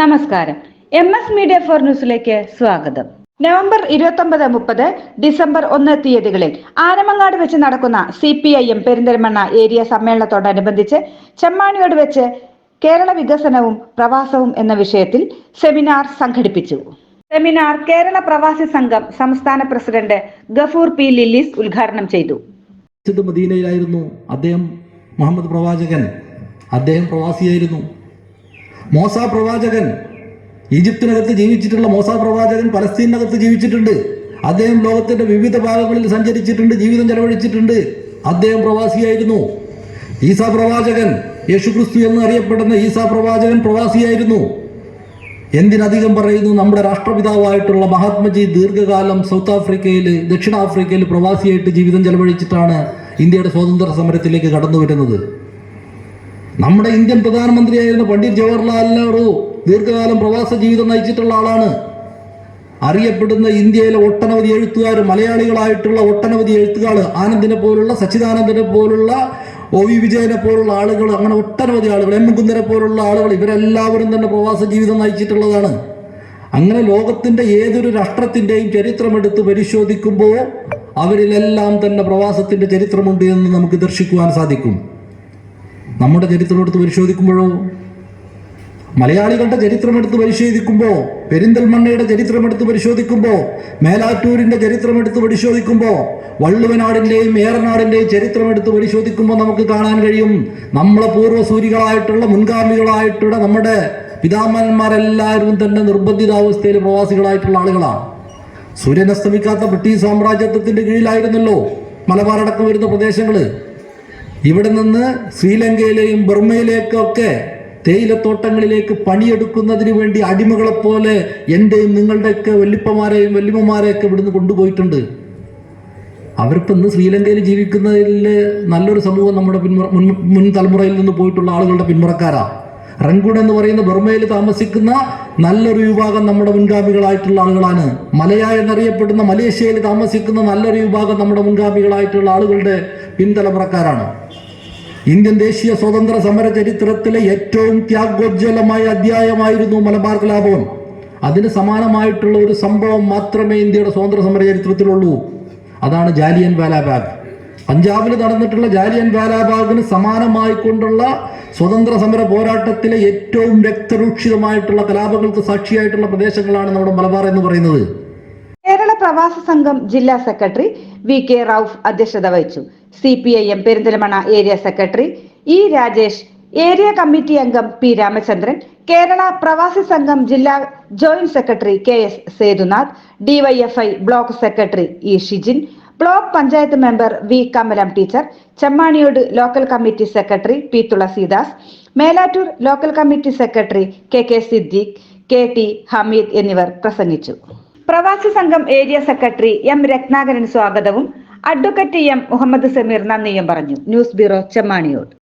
നമസ്കാരം. M S media for ന്യൂസിലേക്ക് സ്വാഗതം. നവംബർ ഇരുപത്തൊമ്പത് മുപ്പത് ഡിസംബർ ഒന്ന് തീയതികളിൽ ആനമങ്ങാട് വെച്ച് നടക്കുന്ന C P I M Perinthalmanna area സമ്മേളനത്തോടനുബന്ധിച്ച് Chemmaniyode വെച്ച് കേരള വികസനവും പ്രവാസവും എന്ന വിഷയത്തിൽ സെമിനാർ സംഘടിപ്പിച്ചു. സെമിനാർ കേരള പ്രവാസി സംഘം സംസ്ഥാന പ്രസിഡന്റ് ഗഫൂർ പി ലില്ലീസ് ഉദ്ഘാടനം ചെയ്തു. മദീനയിലായിരുന്നു അദ്ദേഹം മുഹമ്മദ് പ്രവാചകൻ. അദ്ദേഹം പ്രവാസിയായിരുന്നു. മോസ പ്രവാചകൻ ഈജിപ്തിനകത്ത് ജീവിച്ചിട്ടുള്ള മോസ പ്രവാചകൻ പലസ്തീനകത്ത് ജീവിച്ചിട്ടുണ്ട്. അദ്ദേഹം ലോകത്തിന്റെ വിവിധ ഭാഗങ്ങളിൽ സഞ്ചരിച്ചിട്ടുണ്ട് ജീവിതം ചെലവഴിച്ചിട്ടുണ്ട്. അദ്ദേഹം പ്രവാസിയായിരുന്നു. ഈസാ പ്രവാചകൻ യേശുക്രിസ്തു എന്ന് അറിയപ്പെടുന്ന ഈസാ പ്രവാചകൻ പ്രവാസിയായിരുന്നു. എന്തിനധികം പറയുന്നു നമ്മുടെ രാഷ്ട്രപിതാവായിട്ടുള്ള മഹാത്മജി ദീർഘകാലം സൗത്ത് ആഫ്രിക്കയിൽ ദക്ഷിണാഫ്രിക്കയിൽ പ്രവാസിയായിട്ട് ജീവിതം ചെലവഴിച്ചിട്ടാണ് ഇന്ത്യയുടെ സ്വാതന്ത്ര്യ സമരത്തിലേക്ക് കടന്നു വരുന്നത് നമ്മുടെ ഇന്ത്യൻ പ്രധാനമന്ത്രിയായിരുന്ന പണ്ഡിറ്റ് ജവഹർലാൽ നെഹ്റു ദീർഘകാലം പ്രവാസ ജീവിതം നയിച്ചിട്ടുള്ള ആളാണ്. അറിയപ്പെടുന്ന ഇന്ത്യയിലെ ഒട്ടനവധി എഴുത്തുകാർ മലയാളികളായിട്ടുള്ള ഒട്ടനവധി എഴുത്തുകാർ ആനന്ദിനെ പോലുള്ള സച്ചിദാനന്ദനെ പോലുള്ള ഒ വി വിജയനെ പോലുള്ള ആളുകൾ അങ്ങനെ ഒട്ടനവധി ആളുകൾ എം മുകുന്ദനെ പോലുള്ള ആളുകൾ ഇവരെല്ലാവരും തന്നെ പ്രവാസ ജീവിതം നയിച്ചിട്ടുള്ളതാണ്. അങ്ങനെ ലോകത്തിന്റെ ഏതൊരു രാഷ്ട്രത്തിന്റെയും ചരിത്രമെടുത്ത് പരിശോധിക്കുമ്പോൾ അവരിലെല്ലാം തന്നെ പ്രവാസത്തിന്റെ ചരിത്രമുണ്ട് എന്ന് നമുക്ക് ദർശിക്കുവാൻ സാധിക്കും. നമ്മുടെ ചരിത്രം എടുത്ത് പരിശോധിക്കുമ്പോഴോ? മലയാളികളുടെ ചരിത്രം എടുത്ത് പരിശോധിക്കുമ്പോൾ പെരിന്തൽമണ്ണയുടെ ചരിത്രം എടുത്ത് പരിശോധിക്കുമ്പോൾ മേലാറ്റൂരിന്റെ ചരിത്രം എടുത്ത് പരിശോധിക്കുമ്പോൾ വള്ളുവനാടിന്റെയും ഏറനാടിന്റെയും ചരിത്രം എടുത്ത് പരിശോധിക്കുമ്പോൾ നമുക്ക് കാണാൻ കഴിയും. നമ്മളെ പൂർവസൂരികളായിട്ടുള്ള മുൻഗാമികളായിട്ടുള്ള നമ്മുടെ പിതാമന്മാരെല്ലാവരും തന്നെ നിർബന്ധിതാവസ്ഥയിൽ പ്രവാസികളായിട്ടുള്ള ആളുകളാണ്. സൂര്യനസ്തമിക്കാത്ത ബ്രിട്ടീഷ് സാമ്രാജ്യത്വത്തിന്റെ കീഴിലായിരുന്നല്ലോ മലബാറടക്കം വരുന്ന പ്രദേശങ്ങൾ. ഇവിടെ നിന്ന് ശ്രീലങ്കയിലെയും ബർമയിലേക്കൊക്കെ തേയിലത്തോട്ടങ്ങളിലേക്ക് പണിയെടുക്കുന്നതിന് വേണ്ടി അടിമകളെ പോലെ എന്റെയും നിങ്ങളുടെയൊക്കെ വല്ലിപ്പമാരെയും വല്യമ്മമാരെയൊക്കെ ഇവിടുന്ന് കൊണ്ടുപോയിട്ടുണ്ട്. അവരിപ്പോൾ ഇന്ന് ശ്രീലങ്കയിൽ ജീവിക്കുന്നതിൽ നല്ലൊരു സമൂഹം നമ്മുടെ പിന്മുറ മുൻ മുൻ തലമുറയിൽ നിന്ന് പോയിട്ടുള്ള ആളുകളുടെ പിന്മുറക്കാരാ. റംഗുഡ് എന്ന് പറയുന്ന ബർമയിൽ താമസിക്കുന്ന നല്ലൊരു വിഭാഗം നമ്മുടെ മുൻഗാമികളായിട്ടുള്ള ആളുകളാണ്. മലയ എന്നറിയപ്പെടുന്ന മലേഷ്യയിൽ താമസിക്കുന്ന നല്ലൊരു വിഭാഗം നമ്മുടെ മുൻഗാമികളായിട്ടുള്ള ആളുകളുടെ പിൻതലമുറക്കാരാണ്. ഇന്ത്യൻ ദേശീയ സ്വതന്ത്ര സമര ചരിത്രത്തിലെ ഏറ്റവും ത്യാഗോജ്വലമായ അധ്യായമായിരുന്നു മലബാർ കലാപം അതിന് സമാനമായിട്ടുള്ള ഒരു സംഭവം മാത്രമേ ഇന്ത്യയുടെ സ്വതന്ത്ര സമര ചരിത്രത്തിലുള്ളൂ. അതാണ് ജാലിയൻ വാലാബാഗ്. പഞ്ചാബിൽ നടന്നിട്ടുള്ള ജാലിയൻ വാലാബാഗിന് സമാനമായി കൊണ്ടുള്ള സ്വതന്ത്ര സമര പോരാട്ടത്തിലെ ഏറ്റവും രക്തരൂക്ഷിതമായിട്ടുള്ള കലാപങ്ങൾക്ക് സാക്ഷിയായിട്ടുള്ള പ്രദേശങ്ങളാണ് നമ്മുടെ മലബാർ എന്ന് പറയുന്നത്. കേരള പ്രവാസ സംഘം ജില്ലാ സെക്രട്ടറി വി കെ റൌഫ് അധ്യക്ഷത വഹിച്ചു. C P I M Perinthalmanna area secretary E Rajesh area committee അംഗം പി രാമചന്ദ്രൻ കേരള പ്രവാസി സംഘം ജില്ലാ joint secretary K S Sethunath DYFI block secretary E Shijin block panchayat member V Kamalam teacher Chemmaniyode local committee secretary P Thulasidas Melattur local committee secretary K K Siddique K T Hameed എന്നിവർ പ്രസംഗിച്ചു. പ്രവാസി സംഘം area secretary M Ratnakaran സ്വാഗതവും advocate M Muhammad Sameer നന്ദിയും പറഞ്ഞു. News bureau Chemmaniyode.